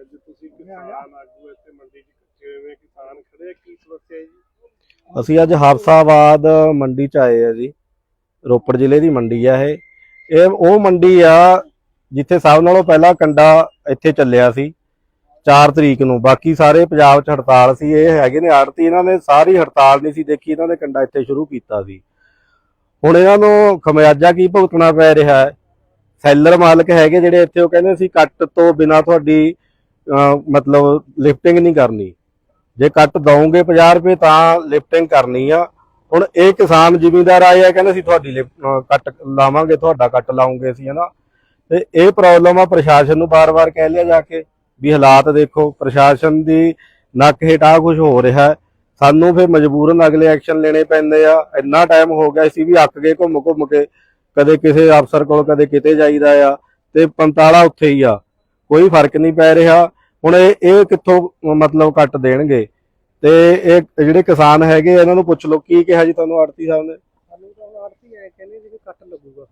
ਅੱਜ ਤੁਸੀਂ ਕਿਸਾਨ ਆਗੂ ਇੱਥੇ ਮੰਡੀ 'ਚ ਇਕੱਠੇ ਹੋਏ ਹੋ, ਕਿਸਾਨ ਖੜੇ ਆ, ਕੀ ਸਮੱਸਿਆ ਹੈ ਜੀ? ਅਸੀਂ ਅੱਜ ਹਾਫਸਾਬਾਦ ਮੰਡੀ ਚ ਆਏ ਆ ਜੀ ਰੋਪੜ ਜ਼ਿਲ੍ਹੇ ਦੀ ਮੰਡੀ ਆ ਇਹ। ਇਹ ਉਹ ਮੰਡੀ ਆ ਜਿੱਥੇ ਸਭ ਨਾਲੋਂ ਪਹਿਲਾਂ ਕੰਡਾ ਇੱਥੇ ਚੱਲਿਆ ਸੀ 4 ਤਰੀਕ ਨੂੰ। ਬਾਕੀ ਸਾਰੇ ਪੰਜਾਬ 'ਚ ਹੜਤਾਲ ਸੀ ਇਹ ਹੈਗੇ ਨੇ ਆੜਤੀ ਇਹਨਾਂ ਨੇ ਸਾਰੀ ਹੜਤਾਲ ਨਹੀਂ ਸੀ ਦੇਖੀ ਇਹਨਾਂ ਨੇ ਕੰਡਾ ਇੱਥੇ ਸ਼ੁਰੂ ਕੀਤਾ ਸੀ। ਹੁਣ ਇਹਨਾਂ ਨੂੰ ਖਮਿਆਜਾ ਕੀ ਭੁਗਤਣਾ ਪੈ ਰਿਹਾ ਹੈ? ਸੈਲਰ ਮਾਲਕ ਹੈਗੇ ਜਿਹੜੇ ਇੱਥੇ ਉਹ ਕਹਿੰਦੇ ਸੀ ਕੱਟ ਤੋਂ ਬਿਨਾ ਤੁਹਾਡੀ ਮਤਲਬ ਲਿਫਟਿੰਗ ਨਹੀਂ ਕਰਨੀ। ਜੇ ਕੱਟ ਦਵੋਗੇ 50 ਰੁਪਏ ਤਾਂ ਲਿਫਟਿੰਗ ਕਰਨੀ ਆ। ਹੁਣ ਇਹ ਕਿਸਾਨ ਜ਼ਿਮੀਂਦਾਰ ਆਏ ਆ, ਕਹਿੰਦੇ ਅਸੀਂ ਤੁਹਾਡੀ ਕੱਟ ਲਾਵਾਂਗੇ, ਤੁਹਾਡਾ ਕੱਟ ਲਾਉਂਗੇ ਅਸੀਂ, ਹਨਾ। ਤੇ ਇਹ ਪ੍ਰੋਬਲਮ ਆ ਪ੍ਰਸ਼ਾਸਨ ਨੂੰ ਬਾਰ-ਬਾਰ ਕਹਿ ਲਿਆ ਜਾ ਕੇ ਵੀ ਹਾਲਾਤ ਦੇਖੋ, ਪ੍ਰਸ਼ਾਸਨ ਦੀ ਨੱਕ ਹੇਠਾਂ ਕੁਝ ਹੋ ਰਿਹਾ ਹੈ। ਸਾਨੂੰ ਫਿਰ ਮਜਬੂਰਨ ਅਗਲੇ ਐਕਸ਼ਨ ਲੈਣੇ ਪੈਂਦੇ ਆ। ਇੰਨਾ ਟਾਈਮ ਹੋ ਗਿਆ ਸੀ ਵੀ ਅੱਕ ਗਏ ਘੁੰਮ ਘੁੰਮ ਕੇ। ਕਦੇ ਕਿਸੇ ਅਫਸਰ ਕੋਲ, ਕਦੇ ਕਿਤੇ ਜਾਈਦਾ ਆ। ਤੇ 45 ਉੱਥੇ ਹੀ ਆ। ਕੋਈ ਫ਼ਰਕ ਨਹੀਂ ਪੈ ਰਿਹਾ। ਹੁਣ ਇਹ ਇਹ ਕਿੱਥੋਂ ਮਤਲਬ ਕੱਟ ਦੇਣਗੇ? ਤੇ ਇਹ ਜਿਹੜੇ ਕਿਸਾਨ ਹੈਗੇ ਇਹਨਾਂ ਨੂੰ ਪੁੱਛ ਲਓ ਕੀ ਕਿਹਾ ਜੀ ਤੁਹਾਨੂੰ ਆੜਤੀ ਸਾਹਿਬ ਨੇ? ਸਾਨੂੰ ਤਾਂ ਆੜਤੀ ਐ ਕਹਿੰਦੇ ਵੀ ਕੱਟ ਲੱਗੂਗਾ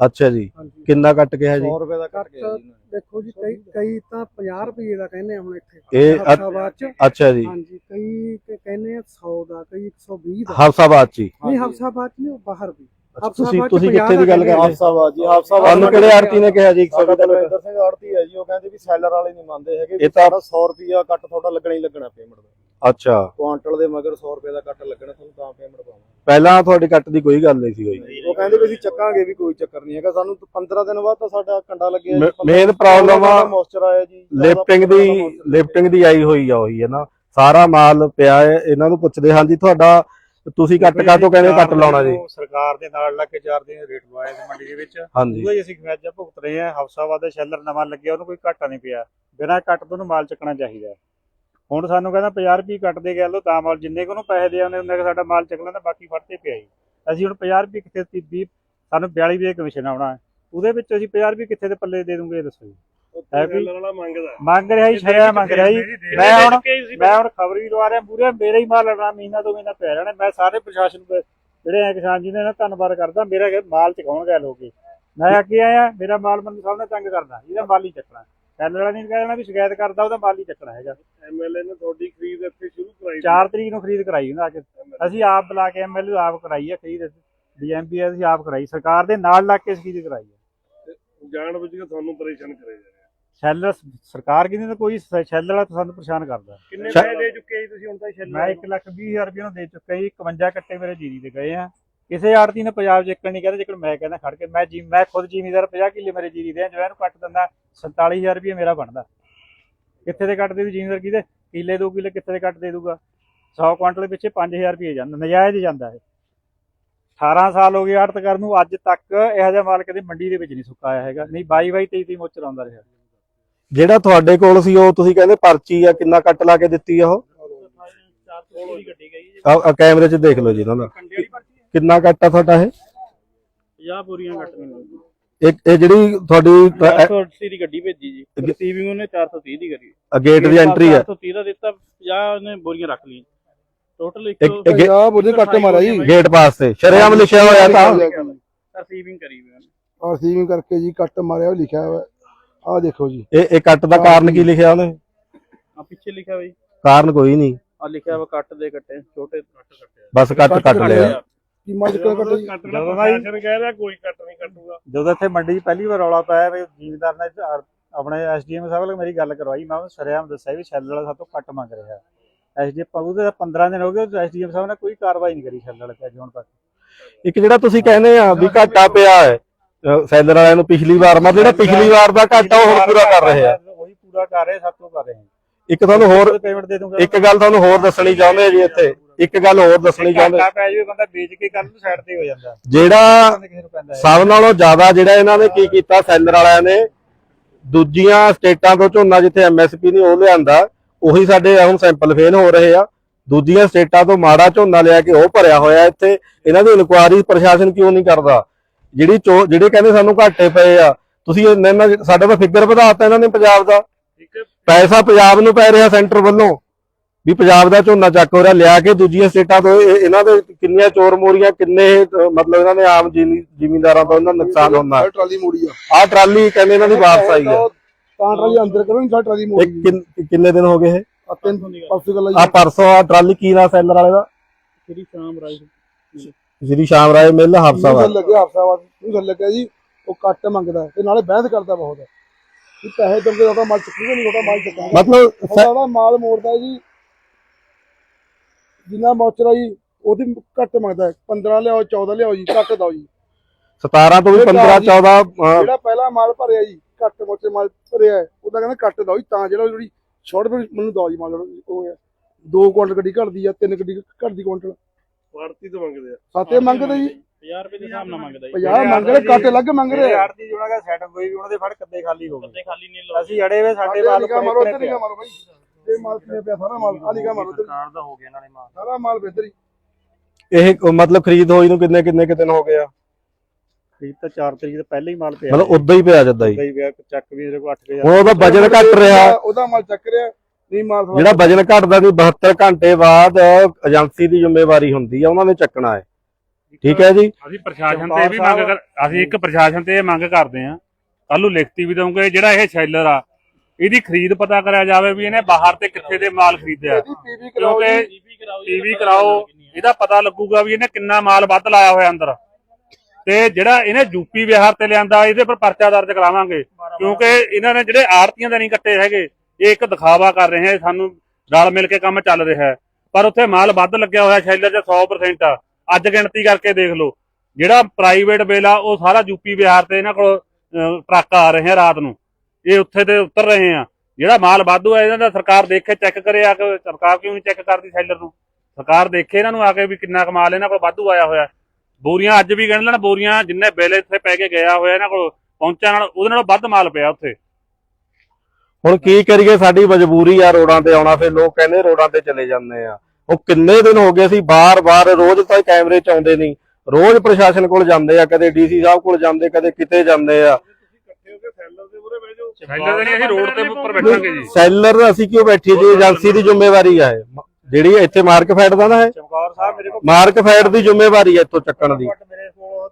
ਅੱਛਾ ਜੀ। ਕਿੰਨਾ ਕੱਟ ਕਿਹਾ ਜੀ? 100 ਰੁਪਏ ਦਾ ਕੱਟ ਗਿਆ ਜੀ ਦੇਖੋ ਜੀ ਕਈ ਕਈ ਤਾਂ 50 ਰੁਪਏ ਦਾ ਕਹਿੰਦੇ ਹੁਣ ਇੱਥੇ। ਇਹ ਅੱਛ- ਹਫਸਾਬਾਦ ਚ। ਅੱਛਾ ਜੀ। ਹਾਂਜੀ ਕਈ ਤੇ ਕਹਿੰਦੇ ਆ 100 ਦਾ ਕਈ 120 ਦਾ। ਹਫਸਾਬਾਦ ਚ ਨਹੀਂ ਹਫਸਾਬਾਦ ਚ ਨਹੀਂ ਉਹ ਬਾਹਰ ਵੀ। ਤੁਸੀਂ ਤੁਸੀਂ 50 ਕਿੱਥੇ ਦੀ ਗੱਲ ਕਰ ਰਹੇ ਹਾਫਸਾਬਾਦ ਜੀ ਹਾਫਸਾਬਾਦ ਤੁਹਾਨੂੰ ਕਿਹੜੇ ਆੜਤੀ ਨੇ ਕਿਹਾ ਜੀ? 100 ਸਾਡਾ ਦਾ ਬਲਵਿੰਦਰ ਸਿੰਘ ਆੜਤੀ ਹੈ ਜੀ ਉਹ ਕਹਿੰਦੇ ਵੀ ਸੈਲਰ ਵਾਲੇ ਨਹੀਂ ਮੰਨਦੇ ਹੈਗੇ ਇਹ ਤਾਂ- 100 ਰੁਪਿਆ ਕੱਟ ਤੁਹਾਡਾ ਲੱਗਣਾ ਹੀ ਲੱਗਣਾ ਪੇਮੈਂਟ ਦਾ। ਅੱਛਾ। ਕੁਆਂਟਲ ਦੇ ਮਗਰ 100 ਰੁਪਏ ਦਾ ਕੱਟ ਲੱਗਣਾ ਤੁਹਾਨੂੰ ਤਾਂ ਪੇਮੈਂਟ ਪਾਵਾਂਗੇ ਪਹਿਲਾਂ ਤੁਹਾਡੇ ਕੱਟ ਦੀ ਕੋਈ ਗੱਲ ਨਹੀਂ ਸੀ ਹੋਈ। ਉਹ ਕਹਿੰਦੇ ਵੀ ਅਸੀਂ ਚੱਕਾਂਗੇ ਵੀ ਕੋਈ ਚੱਕਰ ਨਹੀਂ ਹੈਗਾ ਸਾਨੂੰ ਤਾਂ 15 ਦਿਨ ਬਾਅਦ ਤਾਂ ਸਾਡਾ ਕੰਡਾ ਲੱਗਿਆ ਮੇ- main problem ਆ ਮੋਇਸਚਰ ਆਇਆ ਜੀ ਲਿਫਟਿੰਗ ਦੀ ਲਿਫਟਿੰਗ ਦੀ ਆਈ ਹੋਈ ਆ ਉਹੀ ਹੈ ਨਾ। ਸਾਰਾ ਮਾਲ ਪਿਆ ਹੈ ਇਹਨਾਂ ਨੂੰ ਪੁੱਛਦੇ ਹਾਂ ਜੀ ਤੁਹਾਡਾ ਤੁਸੀਂ ਕੱਟ ਕਾ ਤੋਂ ਕਹਿੰਦੇ ਕੱਟ ਲਾਉਣਾ ਜੀ? ਸਰਕਾਰ ਦੇ ਨਾਲ ਲੱਗ ਕੇ ਦਿਨ ਰੇਟ ਲਵਾਏ ਮੰਡੀ ਦੇ ਵਿੱਚ। ਹਾਂਜੀ। ਉਹਦਾ ਹੀ ਅਸੀਂ ਖਿਆਜਾ ਭੁਗਤ ਰਹੇ ਹਾਂ। ਹਫਸਾਬਾਦ ਦਾ ਸ਼ੈਲਰ ਨਵਾਂ ਲੱਗਿਆ ਉਹਨੂੰ ਕੋਈ ਘਾਟਾ ਨਹੀਂ ਪਿਆ। ਬਿਨਾਂ ਕੱਟ ਤੋਂ ਉਹਨੂੰ ਮਾਲ ਚੱਕਣਾ ਚਾਹੀਦਾ। ਹੁਣ ਸਾਨੂੰ ਕਹਿੰਦਾ 50 ਰੁਪਏ ਕੱਟ ਦੇ ਗਿਆ ਲੋ ਤਾਂ ਮਾਲ ਜਿੰਨੇ ਕੁ ਨੂੰ ਪੈਸੇ ਦੇ ਆਉਂਦੇ ਹੁੰਦੇ ਸਾਡਾ ਮਾਲ ਚੱਕ ਲੈਂਦਾ ਬਾਕੀ ਫੜਤੇ ਪਿਆ ਜੀ। ਅਸੀਂ ਹੁਣ 50 ਰੁਪਏ ਕਿੱਥੇ ਤੀ 20 ਸਾਨੂੰ 42 ਰੁਪਏ ਕਮਿਸ਼ਨ ਆਉਣਾ ਉਹਦੇ ਵਿੱਚ ਅਸੀਂ 50 ਰੁਪਏ ਕਿੱਥੇ ਦੇ ਪੱਲੇ ਦੇ ਦੂੰਗੇ ਇਹ ਦੱਸੋ ਜੀ। ਵਾਲਾ ਮੰਗਦਾ। ਮੰਗ ਰਿਹਾ ਜੀ ਛਿਆ ਮੰਗ ਰਿਹਾ ਜੀ। ਮੈਂ ਹੁਣ ਮੈਂ ਹੁਣ ਖਬਰ ਵੀ ਲਵਾ ਰਿਹਾ ਪੂਰੇ ਮੇਰੇ ਹੀ ਮਾਲ ਲੜਨਾ ਮਹੀਨਾ ਤੋਂ ਮਹੀਨਾ ਪੈ ਰਹਿਣਾ ਮੈਂ ਸਾਰੇ ਪ੍ਰਸ਼ਾਸਨ ਜਿਹੜੇ ਆ ਕਿਸਾਨ ਜੀ ਨੇ ਨਾ ਧੰਨਵਾਦ ਕਰਦਾ। ਮੇਰਾ ਮਾਲ ਚਕਾਉਣ ਗਏ ਲੋਕੀ ਮੈਂ ਅੱਗੇ ਆਇਆ ਮੇਰਾ ਮਾਲ ਮੈਨੂੰ ਸਭ ਨੇ ਤੰਗ ਕਰਦਾ ਇਹਦਾ ਮਾਲ ਹੀ ਚੱਕਣਾ। ਵਾਲਾ ਨਹੀਂ ਕਹਿਣਾ ਵੀ ਸ਼ਿਕਾਇਤ ਕਰਦਾ ਉਹਦਾ ਮਾਲ ਹੀ ਚੱਕਣਾ ਹੈਗਾ। ਐਮਐਲਏ ਨੇ ਤੁਹਾਡੀ ਖਰੀਦ ਇੱਥੇ ਸ਼ੁਰੂ ਕਰਾਈ 4 ਤਰੀਕ ਨੂੰ ਖਰੀਦ ਕਰਾਈ ਉਹਨਾਂ ਕੇ ਅਸੀਂ ਆਪ ਬੁਲਾ ਕੇ ਐਮਐਲਏ ਆਪ ਕਰਾਈ ਹੈ ਖਰੀਦ। ਡੀਐਮਪੀ ਅਸੀਂ ਆਪ ਕਰਾਈ। ਸਰਕਾਰ ਦੇ ਨਾਲ ਲੱਗ ਕੇ ਖਰੀਦ ਕਰਾਈ ਹੈ ਜਾਣ ਬੁੱਝ ਕੇ ਤੁਹਾਨੂੰ ਪਰੇਸ਼ਾਨ ਕਰੇ ਸ਼ੈਲਰ ਸਰਕਾਰ ਕਹਿੰਦੀ ਤਾਂ ਕੋਈ ਸ਼ੈਲਰ ਵਾਲਾ ਤਾਂ ਸਾਨੂੰ ਪਰੇਸ਼ਾਨ ਕਰਦਾ। ਕਿੰਨੇ ਪੈਸੇ ਦੇ ਚੁੱਕੇ ਜੀ ਤੁਸੀਂ ਹੁਣ ਤਾਂ ਛੱਲੇ ਮੈਂ 1 ਲੱਖ 20 ਹਜ਼ਾਰ ਰੁਪਏ ਨੂੰ ਦੇ ਚੁੱਕਾ ਜੀ 51 ਕੱਟੇ ਮੇਰੇ ਜੀਰੀ ਦੇ ਗਏ ਆ। ਕਿਸੇ ਆੜਤੀ ਨੇ ਪੰਜਾਬ ਚੱਕਣ ਨਹੀਂ ਕਹਿੰਦੇ ਜੇਕਰ ਮੈਂ ਕਹਿੰਦਾ ਖੜ ਕੇ ਮੈਂ ਜੀ ਮੈਂ ਖੁਦ ਜ਼ਿਮੀਦਾਰ 50 ਕਿੱਲੇ ਮੇਰੇ ਜੀਰੀ ਦੇ ਆ ਜੋ ਇਹਨੂੰ ਕੱਟ ਦਿੰਦਾ 47000 ਰੁਪਏ ਮੇਰਾ ਬਣਦਾ। ਕਿੱਥੇ ਦੇ ਕੱਟ ਦੇ ਜ਼ਿਮੀਦਾਰ ਕਿਹਦੇ? ਕਿੱਲੇ ਦੋ ਕਿੱਲੇ ਕਿੱਥੇ ਦੇ ਕੱਟ ਦੇ ਦੂਗਾ? 100 ਕੁਆਂਟਲ ਪਿੱਛੇ 5000 ਰੁਪਏ ਜਾਂਦਾ ਨਜਾਇਜ਼ ਜਾਂਦਾ ਹੈ 18 ਸਾਲ ਹੋ ਗਏ ਆੜਤ ਕਰਨ ਨੂੰ ਅੱਜ ਤੱਕ ਇਹੋ ਜਿਹਾ ਮਾਲ ਕਦੇ ਮੰਡੀ ਦੇ ਵਿੱਚ ਨਹੀਂ ਸੁੱਕਾ ਆਇਆ ਹੈਗਾ ਨਹੀਂ 22 22 23 23 ਮੋਚਰ ਆਉਂਦਾ ਰਿਹਾ। ਜਿਹੜਾ ਤੁਹਾਡੇ ਕੋਲ ਸੀ ਉਹ ਤੁਸੀਂ ਕਹਿੰਦੇ ਪਰਚੀ ਆ ਕਿੰਨਾ ਕੱਟ ਲਾ ਕੇ ਦਿੱਤੀ ਆ ਉਹ? ਆ ਆ ਕੈਮਰੇ 'ਚ ਦੇਖ ਲਓ ਜੀ ਦਾ। ਪਰਚੀ ਕਿੰਨਾ ਕੱਟ ਆ ਤੁਹਾਡਾ ਇਹ? 50 ਪੂਰੀਆਂ ਕੱਟਣੀਆਂ ਇਹ ਇਹ ਜਿਹੜੀ ਤੁਹਾਡੀ 480 ਦੀ ਗੱਡੀ ਭੇਜੀ ਜੀ। ਰਿਸੀਵਿੰਗ ਉਹਨੇ 430 ਦੀ ਕਰੀ। ਗੇਟ ਦੀ ਐਂਟਰੀ ਹੈ 430 ਦਾ ਦਿੱਤਾ 50 ਉਹਨੇ ਬੋਰੀਆਂ ਰੱਖ ਲਈਆਂ। ਟੋਟਲ ਇੱਕ- 100 ਇੱਕ ਗੇ- ਆ ਬੁੱਝੇ ਕੱਟ ਮਾਰਾ ਜੀ। ਗੇਟ ਪਾਸ ਤੇ। ਸ਼ਰੇਆਮ ਲਿਖਿਆ ਹੋਇਆ ਤਾਂ। ਰਿਸੀਵਿੰਗ ਕਰੀ ਹੋਈ ਉਹਨੇ ਔਰ ਸੀਵਿੰਗ ਕਰਕੇ ਜੀ ਕੱਟ ਮਾਰਿਆ ਉਹ ਲਿਖਿਆ ਹੋਇਆ। ਆ ਦੇਖੋ ਜੀ। ਇਹ ਇਹ ਕੱਟ ਦਾ ਕਾਰਨ ਕੀ ਲਿਖਿਆ ਉਹਨੇ? ਆ ਪਿੱਛੇ ਲਿਖਿਆ ਬਈ। ਕਾਰਨ ਕੋਈ ਨਹੀਂ। ਆ ਲਿਖਿਆ ਵਾ ਕੱਟ ਦੇ ਕੱਟੇ ਛੋਟੇ ਕੱਟ ਕੱਟੇ ਬਸ ਕੱਟ ਕੱਟ ਲਿਆ। ਕੀ ਮੱਝ ਕੱਟ ਜੀ। ਕੱਟਣਾ ਜਦੋਂ ਦਾ ਪ੍ਰਸ਼ਾਸਨ ਕਹਿ ਰਿਹਾ ਕੋਈ ਕੱਟ ਨਹੀਂ ਕੱਟੂਗਾ। ਜਦੋਂ ਇੱਥੇ ਮੰਡੀ 'ਚ ਪਹਿਲੀ ਵਾਰ ਰੌਲਾ ਪਾਇਆ ਵੀ ਜ਼ਿਮੀਦਾਰ ਨੇ ਆਪਣੇ ਐਸਡੀਐਮ ਸਾਹਿਬ ਨਾਲ ਮੇਰੀ ਗੱਲ ਕਰਵਾਈ ਮੈਂ ਉਹਨੂੰ ਸ਼ਰੇਆਮ ਦੱਸਿਆ ਵੀ ਛੱਲ ਵਾਲਾ ਸਾਤੋਂ ਕੱਟ ਮੰਗ ਰਿਹਾ। ਐਸਡੀਐਮ ਉਹਦੇ ਤਾਂ 15 ਦਿਨ ਹੋ ਗਏ ਐਸਡੀਐਮ ਸਾਹਿਬ ਨੇ ਕੋਈ ਕਾਰਵਾਈ ਨਹੀਂ ਕਰੀ ਛੱਲ ਵਾਲੇ ਤੇ ਹੁਣ ਤੱਕ। ਇੱਕ ਜਿਹੜਾ ਤੁਸੀਂ ਕਹਿੰਦੇ ਆ ਵੀ ਘਾਟਾ ਪਿਆ ਹੈ ਸੈਲਰ ਵਾਲਿਆਂ ਨੂੰ ਪਿਛਲੀ ਵਾਰ ਮਤਲਬ ਜਿਹੜਾ ਪਿਛਲੀ ਵਾਰ ਦਾ ਘਾਟਾ ਉਹ ਹੁਣ ਪੂਰਾ ਕਰ ਰਹੇ। ਆ ਉਹੀ ਪੂਰਾ ਕਰ ਰਹੇ ਸਾਤੋਂ ਕਰ ਰਹੇ। ਇੱਕ ਤੁਹਾਨੂੰ ਹੋਰ ਪੇਮੈਂਟ ਦੇ ਦੂੰਗਾ। ਇੱਕ ਗੱਲ ਤੁਹਾਨੂੰ ਹੋਰ ਦੱਸਣੀ ਚਾਹੁੰਦੇ ਆ ਜੀ ਇੱਥੇ। ਇੱਕ ਗੱਲ ਹੋਰ ਦੱਸਣੀ ਚਾਹੁੰਦੇ ਘਾਟਾ ਪੈ ਜਾਵੇ ਬੰਦਾ ਵੇਚ ਕੇ ਕੱਲ ਨੂੰ ਸਾਈਡ ਤੇ ਹੋ ਜਾਂਦਾ। ਜਿਹੜਾ ਸਭ ਨਾਲੋਂ ਜ਼ਿਆਦਾ ਜਿਹੜਾ ਇਹਨਾਂ ਨੇ ਕੀ ਕੀਤਾ ਸੈਲਰ ਵਾਲਿਆਂ ਨੇ ਦੂਜੀਆਂ ਸਟੇਟਾਂ ਤੋਂ ਝੋਨਾ ਜਿੱਥੇ ਐਮਐਸਪੀ ਨਹੀਂ ਉਹ ਲਿਆਂਦਾ ਉਹੀ ਸਾਡੇ ਹੁਣ ਸੈਂਪਲ ਫੇਲ ਹੋ ਰਹੇ ਆ। ਦੂਜੀਆਂ ਸਟੇਟਾਂ ਤੋਂ ਮਾੜਾ ਝੋਨਾ ਲਿਆ ਕੇ ਉਹ ਭਰਿਆ ਹੋਇਆ ਇੱਥੇ। ਇਹਨਾਂ ਦੀ ਇਨਕੁਆਇਰੀ ਪ੍ਰਸ਼ਾਸਨ ਕਿਉਂ ਨਹੀਂ ਕਰਦਾ? ਜਿਹੜੀ ਚੋ- ਜਿਹੜੇ ਕਹਿੰਦੇ ਸਾਨੂੰ ਘਾਟੇ ਪਏ ਆ ਤੁਸੀਂ ਇਹਨਾਂ ਨਾਲ ਸਾਡਾ ਤਾਂ ਫਿਗਰ ਵਧਾਤਾ ਇਹਨਾਂ ਨੇ ਪੰਜਾਬ ਦਾ। ਪੈਸਾ ਪੰਜਾਬ ਨੂੰ ਪੈ ਰਿਹਾ ਸੈਂਟਰ ਵੱਲੋਂ ਵੀ ਪੰਜਾਬ ਦਾ ਝੋਨਾ ਚੱਕ ਹੋ ਰਿਹਾ ਲਿਆ ਕੇ ਦੂਜੀਆਂ ਸਟੇਟਾਂ ਤੋਂ ਇਹ- ਇਹਨਾਂ ਦੇ ਕਿੰਨੀਆਂ ਚੋਰ ਮੋਰੀਆਂ ਕਿੰਨੇ ਅਹ, ਮਤਲਬ ਇਹਨਾਂ ਨੇ ਆਮ ਜ਼ਿਮੀ- ਜ਼ਿਮੀਂਦਾਰਾਂ ਤੋਂ ਇਹਨਾਂ ਨੂੰ ਨੁਕਸਾਨ ਹੁੰਦਾ ਟਰਾਲੀ ਮੋੜੀ ਆ। ਆਹ ਟਰਾਲੀ ਕਹਿੰਦੇ ਇਹਨਾਂ ਦੀ ਵਾਪਸ ਆਈ ਹੈ ਤਾਂ ਟਰਾਲੀ ਅੰਦਰ ਕਰੋ ਨਹੀਂ ਟਰਾਲੀ ਇਹ ਮੋੜੀ ਕਿੰਨ- ਕਿੰਨੇ ਦਿਨ ਹੋ ਗਏ ਇਹ? ਆ ਤਿੰਨ ਪਰਸੋਂ ਗੱਲ ਆ ਪਰਸੋਂ ਆ ਟਰਾਲੀ ਕੀ ਨਾ ਸੈਲਰ ਵਾਲੇ ਦਾ? ਸ੍ਰੀ ਸ਼ਾਮ ਰਾਜ? ਜਿਹੜੀ ਸ਼ਾਮ ਰਾਏ ਮਿਲ ਹਫਸਾਵਾ ਲੱਗਿਆ ਹਫਸਾਬਾਦ ਨੂੰ ਗੱਲ ਲੱਗਿਆ ਜੀ ਉਹ ਕੱਟ ਮੰਗਦਾ ਤੇ ਨਾਲੇ ਬਹਿਸ ਕਰਦਾ ਬਹੁਤ ਹੈ। ਕਿ ਪੈਸੇ ਦੰਦੇ ਉਹਦਾ ਮਾਲ ਚੱਕੂਗਾ ਨਹੀਂ ਉਹਦਾ ਮਾਲ ਚੱਕਾਂਗਾ ਮਤਲਬ ਉਹਦਾ ਮਾਲ ਮੋੜਦਾ ਜੀ। ਜਿੰਨਾ ਮੌਚਰਾ ਜੀ ਉਹਦੀ ਘੱਟ ਮੰਗਦਾ ਹੈ। 15 ਲਿਆਓ 14 ਲਿਆਓ ਜੀ ਘੱਟ ਦਿਓ ਜੀ। 17 ਤੋਂ ਵੀ 15 14 ਅਹ, ਜਿਹੜਾ ਪਹਿਲਾ ਮਾਲ ਭਰਿਆ ਜੀ ਘੱਟ ਮੋਚੇ ਮਾਲ ਭਰਿਆ ਉਹਦਾ ਕਹਿੰਦਾ ਘੱਟ ਦਿਓ ਜੀ ਤਾਂ ਜਿਹੜਾ ਜਿਹੜੀ ਸ਼ਾਰਟ ਮੈਨੂੰ ਦਿਓ ਜੀ ਮਾਲ ਉਹ ਹੈ। ਦੋ ਕੁਇੰਟਲ ਗੱਡੀ ਘਟਦੀ ਆ ਤਿੰਨ ਗੱਡੀ ਘਟਦੀ ਕੁਇੰਟਲ। ਆੜਤੀ ਤੋਂ ਮੰਗਦੇ ਆ। ਸਾਤੇ ਮੰਗਦੇ ਜੀ। 50 ਰੁਪਏ ਦੇ ਹਿਸਾਬ ਨਾਲ ਮੰਗਦਾ ਜੀ। 50 ਮੰਗ ਰਹੇ ਘੱਟ ਲੱਗ ਮੰਗ ਰਹੇ। ਜਿਹੜੇ ਆ। ਆੜਤੀ ਜੁਣਾ ਦਾ ਸੈਟ ਕੋਈ ਵੀ ਉਹਨਾਂ ਦੇ ਫੜ ਕੱਦੇ ਖਾਲੀ ਹੋ ਗਏ। ਕੱਦੇ ਖਾਲੀ ਨਹੀਂ ਲੋ ਅਸੀਂ ਅੜੇ ਵੇ ਸਾਡੇ ਮਾਲ ਨਿਗਾਹ ਮਾਰੋ ਉੱਪਰ ਇੱਧਰ ਨਿਗਾਹ ਮਾਰੋ ਬਾਈ। ਇਹ ਮਾਲ ਕਿੰਨੇ ਪਿਆ ਸਾਰਾ ਮਾਲ ਆ ਨਿਗਾਹ ਮਾਰੋ ਸਰਕਾਰ ਦਾ ਹੋ ਗਿਆ ਨਾਲੇ ਮਾਲ। ਸਾਰਾ ਮਾਲ ਬਿਹਤਰ ਹੀ। ਇਹ ਕ- ਮਤਲਬ ਖਰੀਦ ਹੋਈ ਨੂੰ ਕਿੰਨੇ ਕਿੰਨੇ ਕਿ ਦਿਨ ਹੋ ਗਏ ਆ? ਖਰੀਦ ਤਾਂ 4 ਤਰੀਕ ਤੋਂ ਪਹਿਲਾਂ ਹੀ ਮਾਲ ਪਿਆ। ਮਤਲਬ ਉਦਾਂ ਹੀ ਪਿਆ ਜੱਦਾ ਹੀ। ਗਈ ਵਿਆਹ ਚੱਕ ਵੀ ਇਹਦੇ ਕੋਲ 8000 ਹੁਣ ਉਹਦਾ ਵਜਨ ਘਟ ਰਿਹਾ। ਉਹਦਾ ਮਾਲ ਚੱਕ ਰਿਹਾ। ਨਹੀਂ ਮਾਲ ਥੋੜ੍ਹਾ- ਜਿਹੜਾ ਵਜਨ ਘਟਦਾ ਨਹੀਂ 72 ਘੰਟੇ ਬਾਅਦ ਏਜੰਸੀ ਦੀ ਜ਼ਿੰਮੇਵਾਰੀ ਹੁੰਦੀ ਆ ਉਹਨਾਂ ਨੇ ਚੱਕਣਾ ਹੈ। ਠੀਕ ਹੈ ਜੀ? ਅਸੀਂ ਪ੍ਰਸ਼ਾਸਨ ਤੇ ਵੀ ਮੰਗ ਕਰ ਅਸੀਂ ਇੱਕ ਪ੍ਰਸ਼ਾਸਨ ਤੇ ਇਹ ਮੰਗ ਕਰਦੇ ਆਂ ਕੱਲ ਨੂੰ ਲਿਖਤੀ ਵੀ ਦਊਂਗੇ ਜਿਹੜਾ ਇਹ ਸ਼ੈਲਰ ਆ ਇਹਦੀ ਖਰੀਦ ਪਤਾ ਕਰਿਆ ਜਾਵੇ ਵੀ ਇਹਨੇ ਬਾਹਰ ਤੇ ਕਿੱਥੇ ਦੇ ਮਾਲ ਖਰੀਦਿਆ। ਇਹਦੀ ਪੀਵੀ ਕਰਾਓ ਕਿਉਂਕਿ ਟੀਵੀ ਕਰਾਓ ਇਹਦਾ ਪਤਾ ਲੱਗੂਗਾ ਵੀ ਇਹਨੇ ਕਿੰਨਾ ਮਾਲ ਵੱਧ ਲਾਇਆ ਹੋਇਆ ਅੰਦਰ। ਤੇ ਜਿਹੜਾ ਇਹਨੇ ਯੂਪੀ ਬਿਹਾਰ ਤੇ ਲਿਆਂਦਾ ਇਹਦੇ ਪਰ ਪਰਚਾ ਦਰਜ ਕਰਾਵਾਂਗੇ ਕਿਉਂਕਿ ਇਹਨਾਂ ਨੇ ਜਿਹੜੇ ਆੜਤੀਆਂ ਦੇ ਨਹੀਂ ਕੱਟੇ ਹੈਗੇ ਇਹ ਇੱਕ ਦਿਖਾਵਾ ਕਰ ਰਹੇ ਆ ਸਾਨੂੰ ਰਲ ਮਿਲ ਕੇ ਕੰਮ ਚੱਲ ਰਿਹਾ ਹੈ। ਪਰ ਉੱਥੇ ਮਾਲ ਵੱਧ ਲੱਗਿਆ ਹੋਇਆ, ਸ਼ੈਲਰ 'ਚ 100% ਆ। ਅੱਜ ਗਿਣਤੀ ਕਰਕੇ ਦੇਖ ਲਓ। ਜਿਹੜਾ ਪ੍ਰਾਈਵੇਟ ਬਿੱਲ ਆ, ਉਹ ਸਾਰਾ ਯੂਪੀ ਬਿਹਾਰ ਤੇ ਇਹਨਾਂ ਕੋਲ ਟਰੱਕ ਆ ਰਹੇ ਆ ਰਾਤ ਨੂੰ। ਇਹ ਉੱਥੇ ਤੇ ਉਤਰ ਰਹੇ ਆ। ਜਿਹੜਾ ਮਾਲ ਵਾਧੂ ਹੈ ਇਹਨਾਂ ਦਾ ਸਰਕਾਰ ਦੇਖੇ ਚੈੱਕ ਕਰੇ ਆ ਕਿ ਸਰਕਾਰ ਕਿਉਂ ਨਹੀਂ ਚੈੱਕ ਕਰਦੀ ਸੈਲਰ ਨੂੰ? ਸਰਕਾਰ ਦੇਖੇ ਇਹਨਾਂ ਨੂੰ ਆ ਕੇ ਵੀ ਕਿੰਨਾ ਕਮਾਲ ਇਹਨਾਂ ਕੋਲ ਵਾਧੂ ਆਇਆ ਹੋਇਆ। ਬੋਰੀਆਂ ਅੱਜ ਵੀ ਗਿਣ ਲੈਣ, ਬੋਰੀਆਂ ਜਿੰਨੇ ਬਿੱਲ ਇੱਥੇ ਪੈ ਕੇ ਗਿਆ ਹੋਇਆ ਇਹਨਾਂ ਕੋਲ ਪਹੁੰਚਣ ਨਾਲ, ਉਹਦੇ ਨਾਲ ਵੱਧ ਮਾਲ ਪਿਆ ਉੱਥੇ। ਹੁਣ ਕੀ ਕਰੀਏ ਸਾਡੀ ਮਜਬੂਰੀ ਆ ਰੋਡਾਂ ਤੇ ਆਉਣਾ ਫਿਰ ਲੋਕ ਕਹਿੰਦੇ ਰੋਡਾਂ ਤੇ ਚਲੇ ਜਾਂਦੇ ਆ। ਉਹ ਕਿੰਨੇ ਦਿਨ ਹੋ ਗਏ ਸੀ ਬਾਰ-ਬਾਰ ਰੋਜ਼ ਤਾਂ ਕੈਮਰੇ ਚ ਆਉਂਦੇ ਨਹੀਂ। ਰੋਜ਼ ਪ੍ਰਸ਼ਾਸਨ ਕੋਲ ਜਾਂਦੇ ਆ ਕਦੇ ਡੀਸੀ ਸਾਹਿਬ ਕੋਲ ਜਾਂਦੇ ਕਦੇ ਕਿਤੇ ਜਾਂਦੇ ਆ। ਤੁਸੀਂ ਇਕੱਠੇ ਹੋ ਕੇ ਸੈਲਰ ਦੇ ਮੂਹਰੇ ਬਹਿ ਜਾਓ ਸੈਲਰ ਦੇ ਨਹੀਂ ਅਸੀਂ ਰੋਡ ਦੇ ਉੱਪਰ ਬੈਠਾਂਗੇ ਜੀ। ਸੈਲਰ ਅਸੀਂ ਕਿਉਂ ਬੈਠੀ ਜੀ? ਏਜੰਸੀ ਦੀ ਜ਼ਿੰਮੇਵਾਰੀ ਆ ਜਿਹੜੀ ਇੱਥੇ ਮਾਰਕ ਫੈਟ ਦਾ ਨਾ ਹੈ ਚਮਕੌਰ ਸਾਹਿਬ ਮੇਰੇ ਕੋਲ ਮਾਰਕ ਫੈਟ ਦੀ ਜ਼ਿੰਮੇਵਾਰੀ ਹੈ ਇੱਥੋਂ ਚੱਕਣ ਦੀ। ਘੱਟ ਮੇਰੇ ਕੋਲ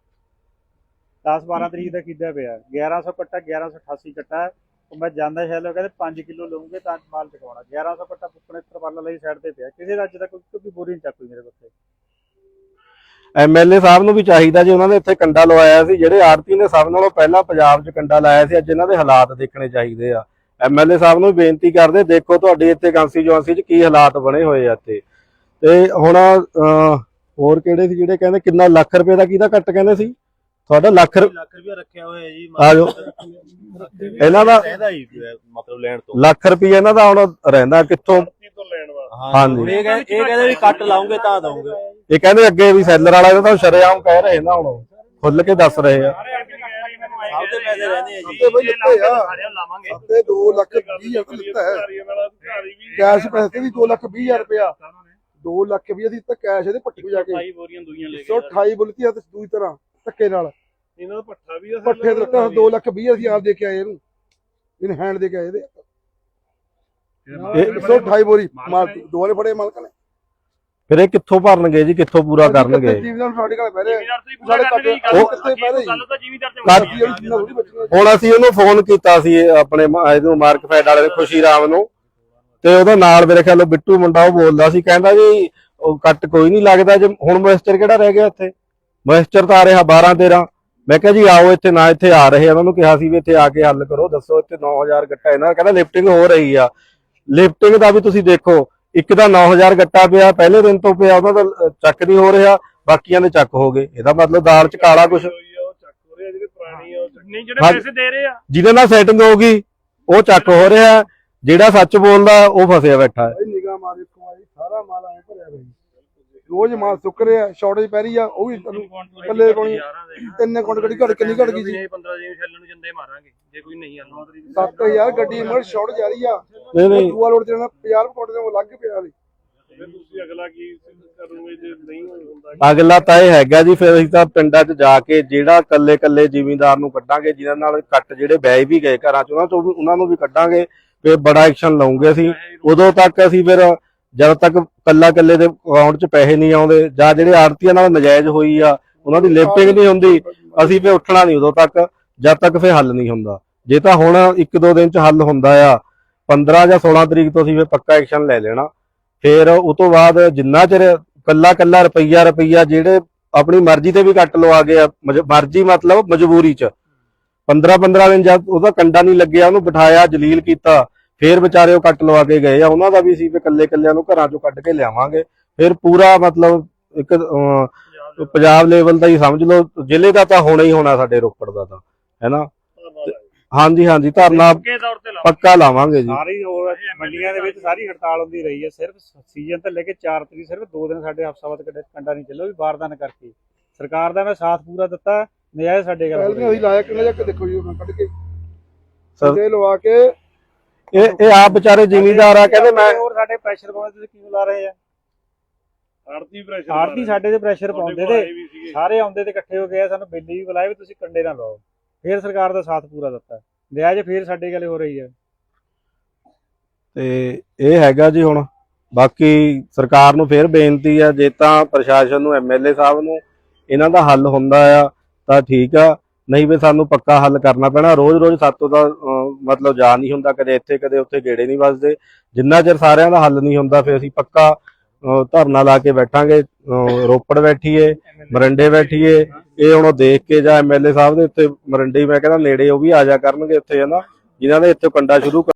10 12 ਤਰੀਕ ਦਾ ਕੀਤਾ ਪਿਆ। 1100 ਕੱਟਾ 1188 ਕੱਟਾ। ਉਹ ਮੈਂ ਜਾਂਦਾ ਸ਼ੈਲੋ ਕਹਿੰਦੇ 5 ਕਿਲੋ ਲਵਾਂਗੇ ਤਾਂ ਮਾਲ ਚਕਾਉਣਾ 1100 ਕੱਟਾ ਪੁੱਪਣੇ ਤਰਪਾਲਾ ਲਈ ਸਾਈਡ ਤੇ ਪਿਆ। ਕਿਸੇ ਦਾ ਅੱਜ ਤੱਕ ਕੋਈ ਬੋਰੀ ਨਹੀਂ ਚੱਕੀ ਮੇਰੇ ਕੋਲ ਐਮਐਲਏ ਸਾਹਿਬ ਨੂੰ ਵੀ ਚਾਹੀਦਾ ਜੀ ਉਹਨਾਂ ਨੇ ਇੱਥੇ ਕੰਡਾ ਲਵਾਇਆ ਸੀ। ਜਿਹੜੇ ਆਰਤੀ ਨੇ ਸਭ ਨਾਲੋਂ ਪਹਿਲਾਂ ਪੰਜਾਬ 'ਚ ਕੰਡਾ ਲਾਇਆ ਸੀ, ਅੱਜ ਇਹਨਾਂ ਦੇ ਹਾਲਾਤ ਦੇਖਣੇ ਚਾਹੀਦੇ ਆ। ਐਮਐਲਏ ਸਾਹਿਬ ਨੂੰ ਬੇਨਤੀ ਕਰਦੇ, ਦੇਖੋ ਤੁਹਾਡੀ ਇੱਥੇ ਕਾਂਸੀ 'ਚ ਕੀ ਹਾਲਾਤ ਬਣੇ ਹੋਏ ਆ ਇੱਥੇ। ਤੇ ਹੁਣ ਹੋਰ ਕਿਹੜੇ ਸੀ ਜਿਹੜੇ ਕਹਿੰਦੇ ਕਿੰਨਾ ਲੱਖ ਰੁਪਏ ਦਾ ਕਿਹਦਾ ਘੱਟ ਕਹਿੰਦੇ ਸੀ? ਤੁਹਾਡਾ ਲੱਖ ਰੁ- ਲੱਖ ਰੁਪਏ ਰੱਖਿਆ ਹੋਇਆ ਜੀ ਆ ਜਾਓ। ਇਹਨਾਂ ਦਾ ਇਹਦਾ ਹੀ ਮਤਲਬ ਲੈਣ ਤੋਂ। ਲੱਖ ਰੁਪਏ ਇਹਨਾਂ ਦਾ ਹੁਣ ਰਹਿੰਦਾ ਕਿੱਥੋਂ? ਤੋਂ ਲੈਣ ਹਾਂਜੀ। ਇਹ ਕਹਿੰਦੇ ਇਹ ਕਹਿੰਦੇ ਵੀ ਕੱਟ ਲਾਉਂਗੇ ਤਾਂ ਦਊਂਗੇ। ਇਹ ਕਹਿੰਦੇ ਅੱਗੇ ਵੀ ਸੈਲਰ ਵਾਲਾ ਇਹਦਾ ਤਾਂ ਸ਼ਰੇਆਮ ਕਹਿ ਰਹੇ ਨਾ ਹੁਣ ਖੁੱਲ ਕੇ ਦੱਸ ਰਹੇ ਆ। ਸਭ ਦੇ ਪੈਸੇ ਰਹਿੰਦੇ ਆ ਜੀ। ਤੇ ਬਈ ਲਿੱਤੇ ਆ। ਲਾਵਾਂਗੇ। ਤੇ 2 ਲੱਖ 20 ਹਜ਼ਾਰ ਹੈ। ਕੈਸ਼ ਪੈਸੇ ਵੀ 2 ਲੱਖ 20 ਹਜ਼ਾਰ ਰੁਪਇਆ। 2 ਲੱਖ 20 ਦੀ ਤਾਂ ਕੈਸ਼ ਇਹਦੇ ਪੱਟੀ ਜਾ ਕੇ। ਭਾਈ ਬੋਰੀਆਂ ਦੂਈਆਂ ਲੈ ਕੇ 128 ਬੁਲਤੀ ਆ ਤੇ ਦੂਜੀ ਤਰ੍ਹਾਂ ਧੱਕੇ ਨਾਲ। ਇਹਨਾਂ ਦਾ ਪੱਠਾ ਵੀ ਪੱਠੇ ਦੇ ਤਾਂ 2 ਲੱਖ 20 ਅਸੀਂ ਆਪ ਦੇ ਕੇ ਆਏ ਇਹਨੂੰ। ਇਹਨ ਹੈਂਡ ਦੇ ਕੇ ਆਏ ਇਹਦੇ ਇਹ 128 ਬੋਰੀ ਮਾਲ ਦੋਵਾਰੇ ਫੜੇ ਮਾਲਕ ਨੇ। ਫਿਰ ਇਹ ਕਿੱਥੋਂ ਭਰਨਗੇ ਜੀ ਕਿੱਥੋਂ ਪੂਰਾ ਕਰਨਗੇ? ਸਾਡੇ ਕੋਲ ਬਹਿ ਰਹੇ ਹੋਣੀ ਅਸੀਂ ਉਹਨੂੰ ਫੋਨ ਕੀਤਾ ਸੀ ਆਪਣੇ ਇਹਨੂੰ ਮਾਰਕ ਫੈਡ ਵਾਲੇ ਨੂੰ ਖੁਸ਼ੀ ਰਾਮ ਨੂੰ। ਤੇ ਉਹਦਾ ਨਾਲ ਮੇਰੇ ਖਿਆਲ ਬਿੱਟੂ ਮੁੰਡਾ ਉਹ ਬੋਲਦਾ ਸੀ ਕਹਿੰਦਾ ਜੀ ਉਹ ਕੱਟ ਕੋਈ ਨਹੀਂ ਲੱਗਦਾ ਜੇ ਹੁਣ ਮੋਇਸਚਰ ਕਿਹੜਾ ਰਹਿ ਗਿਆ ਇੱਥੇ? ਮੋਇਸਚਰ ਤਾਂ ਆ ਰਿਹਾ 12 13 ਮੈਂ ਕਿਹਾ ਜੀ ਆਓ ਇੱਥੇ ਨਾ ਇੱਥੇ ਆ ਰਹੇ ਆ। ਉਹਨਾਂ ਨੂੰ ਕਿਹਾ ਸੀ ਵੀ ਇੱਥੇ ਆ ਕੇ ਹੱਲ ਕਰੋ ਦੱਸੋ ਇੱਥੇ 9000 ਗੱਟਾ ਇਹਨਾਂ ਕਹਿੰਦਾ ਲਿਫਟਿੰਗ ਹੋ ਰਹੀ ਆ। ਲਿਫਟਿੰਗ ਦਾ ਵੀ ਤੁਸੀਂ ਦੇਖੋ ਇੱਕ ਦਾ 9000 ਗੱਟਾ ਪਿਆ ਪਹਿਲੇ ਦਿਨ ਤੋਂ ਪਿਆ ਉਹਨਾਂ ਦਾ ਚੱਕ ਨਹੀਂ ਹੋ ਰਿਹਾ ਬਾਕੀਆਂ ਦੇ ਚੱਕ ਹੋ ਗਏ। ਇਹਦਾ ਮਤਲਬ ਦਾਲ ਚ ਕਾਲਾ ਕੁਛ ਉਹ ਚੱਕ ਹੋ ਰਿਹਾ ਜਿਹੜੇ ਪੁਰਾਣੀ ਆ ਉਹ ਚੱਕ ਨਹੀਂ ਜਿਹੜੇ ਹਾਂ। ਪੈਸੇ ਦੇ ਰਹੇ ਆ। ਜਿਹਦੇ ਨਾਲ ਸੈਟਿੰਗ ਹੋਊਗੀ ਉਹ ਚੱਕ ਹੋ ਰਿਹਾ। ਜਿਹੜਾ ਸੱਚ ਬੋਲਦਾ ਉਹ ਫਸਿਆ ਬੈਠਾ ਹੈ। ਨਿਗਾਹ ਮਾਰੇ ਕਮਾਈ ਸਾਰਾ ਮਾਲ ਐ ਭਰਿਆ ਬਈ। ਰੋਜ਼ ਮਾਲ ਸੁੱਕ ਰਿਹਾ ਸ਼ਾਰਟੇਜ ਪੈ ਰਹੀ ਆ ਉਹ ਵੀ ਤੁਹਾਨੂੰ ਇਕੱਲੇ ਪਾਉਣੀ। ਤਿੰਨ ਗੱਡੀ ਘੜ ਕਿੰਨੀ ਘੜ ਗਈ ਜੀ 15 ਦਿਨ ਛੱਲਣ ਨੂੰ ਜੰਦੇ ਮਾਰਾਂਗੇ ਜੇ ਕੋਈ ਨਹੀਂ ਆਉਂਦਾ 7000 ਗੱਡੀ ਮਰ ਸ਼ਾਰਟ ਜਾ ਰਹੀ ਆ। ਨਹੀਂ ਨਹੀਂ। ਦੂਆ ਲੋਡ ਜਿਹੜਾ 50 ਕੁਇੰਟ ਦੇ ਉਹ ਲੱਗ ਪਿਆ ਜੀ ਫਿਰ ਤੁਸੀਂ ਅਗਲਾ ਕੀ ਕਰੋਗੇ ਜੇ ਨਹੀਂ ਹੁੰਦਾ? ਅਗਲਾ ਤਾਂ ਇਹ ਹੈਗਾ ਜੀ ਫਿਰ ਅਸੀਂ ਤਾਂ ਪਿੰਡਾਂ 'ਚ ਜਾ ਕੇ ਜਿਹੜਾ ਕੱਲੇ ਕੱਲੇ ਜ਼ਿਮੀਂਦਾਰ ਨੂੰ ਕੱਢਾਂਗੇ ਜਿਨ੍ਹਾਂ ਨਾਲ ਕੱਟ ਜਿਹੜੇ ਬਹਿ ਵੀ ਗਏ ਘਰਾਂ 'ਚ ਉਹਨਾਂ ਤੋਂ ਵੀ ਉਹਨਾਂ ਨੂੰ ਵੀ ਕੱਢਾਂਗੇ ਫਿਰ ਬੜਾ ਐਕਸ਼ਨ ਲਵਾਂਗੇ ਅਸੀਂ। ਉਦੋਂ ਤੱਕ ਅਸੀਂ ਫਿਰ ਜਦ ਤੱਕ ਕੱਲਾ ਕੱਲੇ ਦੇ ਅਕਾਊਂਟ 'ਚ ਪੈਸੇ ਨਹੀਂ ਆਉਂਦੇ, ਜਾਂ ਜਿਹੜੇ ਆੜਤੀਆਂ ਨਾਲ ਨਜਾਇਜ਼ ਹੋਈ ਆ, ਉਹਨਾਂ ਦੀ ਲਿਫਟਿੰਗ ਨਹੀਂ ਹੁੰਦੀ, ਅਸੀਂ ਫਿਰ ਉੱਠਣਾ ਨਹੀਂ ਉਦੋਂ ਤੱਕ, ਜਦ ਤੱਕ ਫਿਰ ਹੱਲ ਨਹੀਂ ਹੁੰਦਾ। ਜੇ ਤਾਂ ਹੁਣ ਇੱਕ ਦੋ ਦਿਨ ਚ ਹੱਲ ਹੁੰਦਾ ਆ 15 ਜਾਂ 16 ਤਰੀਕ ਤੋਂ ਅਸੀਂ ਫਿਰ ਪੱਕਾ ਐਕਸ਼ਨ ਲੈ ਲੈਣਾ। ਫੇਰ ਉਹ ਤੋਂ ਬਾਅਦ ਜਿੰਨਾ ਚਿਰ ਕੱਲਾ ਕੱਲਾ ਰੁਪਈਆ ਰੁਪਈਆ ਜਿਹੜੇ ਆਪਣੀ ਮਰਜ਼ੀ ਤੇ ਵੀ ਕੱਟ ਲਵਾ ਗਏ ਮਰਜ਼ੀ ਮਤਲਬ ਮਜਬੂਰੀ ਚ। 15 15 ਦਿਨ ਜਦ ਉਹਦਾ ਕੰਡਾ ਨਹੀਂ ਲੱਗਿਆ, ਉਹਨੂੰ ਬਿਠਾਇਆ, ਜਲੀਲ ਕੀਤਾ ਫਿਰ ਵਿਚਾਰੇ ਉਹ ਕੱਟ ਲਵਾ ਕੇ ਗਏ ਆ ਉਹਨਾਂ ਦਾ ਵੀ ਸੀ ਵੀ ਕੱਲੇ ਕੱਲਿਆਂ ਨੂੰ ਘਰਾਂ ਚੋਂ ਕੱਢ ਕੇ ਲਿਆਵਾਂਗੇ। ਫਿਰ ਪੂਰਾ ਮਤਲਬ ਇੱਕ ਪੰਜਾਬ ਲੈਵਲ ਦਾ ਹੀ ਸਮਝ ਲਓ ਜ਼ਿਲ੍ਹੇ ਦਾ ਤਾਂ ਹੋਣਾ ਹੀ ਹੋਣਾ ਸਾਡੇ ਰੋਪੜ ਦਾ ਤਾਂ ਹੈਨਾ ਹਾਂਜੀ ਹਾਂਜੀ ਧਰਨਾ ਪੱਕੇ ਲਾਵਾਂਗੇ। ਜੀ। ਸਾਰੀ ਹੋਰ ਮੰਡੀਆਂ ਦੇ ਵਿੱਚ ਸਾਰੀ ਹੜਤਾਲ ਹੁੰਦੀ ਰਹੀ ਹੈ ਸਿਰਫ ਸੀਜ਼ਨ ਤੋਂ ਲੈ ਕੇ 4 ਤਰੀਕ ਸਿਰਫ 2 ਦਿਨ ਸਾਡੇ ਹਫਸਾਵਤ ਕੰਡਾ ਨਹੀਂ ਚੱਲੋ ਵੀ ਬਾਰਦਾਨ ਕਰਕੇ। ਸਰਕਾਰ ਦਾ ਮੈਂ ਸਾਥ ਪੂਰਾ ਦਿੱਤਾ ਨਜਾਇਜ਼ ਸਾਡੇ ਗੱਲ ਅਸੀਂ ਲਾਇਆ ਕਿੰਨੇ ਜਾ ਦੇਖੋ ਜੀ ਉਹਨਾਂ ਕੱਢ ਕੇ ਸਰ- ਤੇ ਲਵਾ ਕੇ ਇਹ ਇਹ ਆਪ ਵਿਚਾਰੇ ਜ਼ਿਮੀਂਦਾਰ ਆ ਕਹਿੰਦੇ ਮੈਂ ਹੋਰ ਸਾਡੇ ਪ੍ਰੈਸ਼ਰ ਪਾਉਂਦੇ ਤੁਸੀਂ ਕਿਉਂ ਲਾ ਰਹੇ ਆ? ਆੜਤੀ ਪ੍ਰੈਸ਼ਰ ਆਰਤੀ ਸਾਡੇ ਤੇ ਪ੍ਰੈਸ਼ਰ ਪਾਉਂਦੇ ਤੇ ਸਾਰੇ ਆਉਂਦੇ ਤੇ ਇਕੱਠੇ ਹੋ ਗਏ ਆ, ਸਾਨੂੰ ਬਿੱਲੀ ਵੀ ਬੁਲਾਏ ਵੀ ਤੁਸੀਂ ਕੰਡੇ ਨਾ ਲਾਓ। ਫਿਰ ਸਰਕਾਰ ਦਾ ਸਾਥ ਪੂਰਾ ਦਿੱਤਾ। ਨਜਾਇਜ਼ ਫਿਰ ਸਾਡੇ ਗੱਲ ਹੋ ਰਹੀ ਹੈ ਤੇ ਇਹ ਹੈਗਾ ਜੀ ਹੁਣ। ਬਾਕੀ ਸਰਕਾਰ ਨੂੰ ਫੇਰ ਬੇਨਤੀ ਆ ਜੇ ਤਾਂ ਪ੍ਰਸ਼ਾਸਨ ਨੂੰ ਐਮਐਲਏ ਸਾਹਿਬ ਨੂੰ ਇਹਨਾਂ ਦਾ ਹੱਲ ਹੁੰਦਾ ਆ ਤਾਂ ਠੀਕ ਆ। ਨਹੀਂ ਵੀ ਸਾਨੂੰ ਪੱਕਾ ਹੱਲ ਕਰਨਾ ਪੈਣਾ। ਰੋਜ਼-ਰੋਜ਼ ਸਾਤੋਂ ਦਾ ਮਤਲਬ ਜਾ ਨਹੀਂ ਹੁੰਦਾ, ਕਦੇ ਇੱਥੇ, ਕਦੇ ਉੱਥੇ ਗੇੜੇ ਨਹੀਂ ਵੱਜਦੇ। ਜਿੰਨਾ ਚਿਰ ਸਾਰਿਆਂ ਦਾ ਹੱਲ ਨਹੀਂ ਹੁੰਦਾ ਫੇ ਅਸੀਂ ਪੱਕਾ ਧਰਨਾ ਲਾ ਕੇ ਬੈਠਾਂਗੇ। ਰੋਪੜ ਬੈਠੀਏ, ਮਰੰਡੇ ਬੈਠੀਏ। ਇਹ ਹੁਣ ਉਹ ਦੇਖ ਕੇ ਜਾਂ ਐਮਐਲਏ ਸਾਹਿਬ ਦੇ ਉੱਤੇ ਮਰੰਡੇ ਮੈਂ ਕਹਿੰਦਾ ਨੇੜੇ ਉਹ ਵੀ ਆ ਜਾ ਕਰਨਗੇ ਉੱਥੇ, ਹਨਾ। ਜਿਨ੍ਹਾਂ ਨੇ ਇੱਥੇ ਕੰਡਾ ਸ਼ੁਰੂ